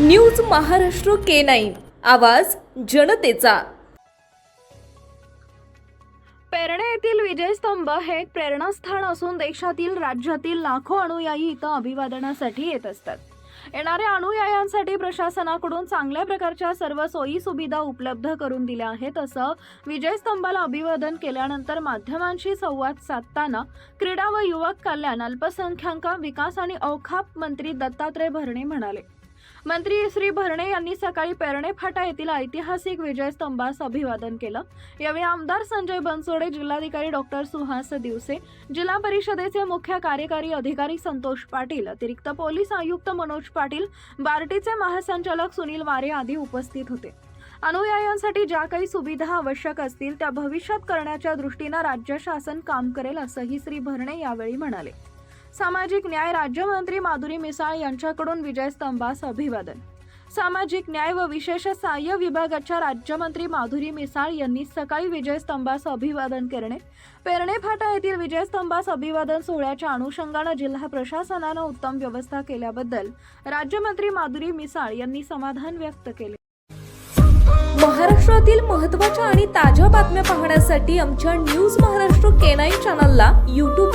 News Maharashtra K nine. आवाज जनतेचा. पेरणे येथील विजयस्तंभ हे एक प्रेरणास्थान असून देशातील राज्यातील लाखो अनुयायी इथं अभिवादनासाठी येत असतात. येणाऱ्या अनुयायांसाठी प्रशासनाकडून चांगल्या प्रकारच्या सर्व सोयी सुविधा उपलब्ध करून दिल्या आहेत असं विजयस्तंभाला अभिवादन केल्यानंतर माध्यमांशी संवाद साधताना क्रीडा व युवक कल्याण अल्पसंख्याक विकास आणि औखाप मंत्री दत्तात्रय भरणे म्हणाले. मंत्री श्री भरणे यांनी सकाळी पेरणे फाटा येथील ऐतिहासिक विजय स्तंभास अभिवादन केलं. यावेळी आमदार संजय बनसोडे जिल्हाधिकारी डॉक्टर सुहास दिवसे जिल्हा परिषदेचे मुख्य कार्यकारी अधिकारी संतोष पाटील अतिरिक्त पोलीस आयुक्त मनोज पाटील बार्टीचे महासंचालक सुनील वारे आदी उपस्थित होते. अनुयायांसाठी ज्या काही सुविधा आवश्यक असतील त्या भविष्यात करण्याच्या दृष्टीनं राज्य शासन काम करेल असंही श्री भरणे यावेळी म्हणाले. सामाजिक न्याय राज्यमंत्री माधुरी मिसाळ यांच्याकडून विजय स्तंभास अभिवादन. सामाजिक न्याय व विशेष सहाय्य विभागाच्या राज्यमंत्री माधुरी मिसाळ यांनी सकाळी विजयस्तंभास अभिवादन करणे पेरणे फाटा येथील विजयस्तंभास अभिवादन सोहळ्याच्या अनुषंगानं जिल्हा प्रशासनानं उत्तम व्यवस्था केल्याबद्दल राज्यमंत्री माधुरी मिसाळ यांनी समाधान व्यक्त केले. महाराष्ट्रातील महत्त्वाच्या आणि ताज्या बातम्या पाहण्यासाठी आमच्या न्यूज महाराष्ट्र केनाईन चॅनलला यूट्यूब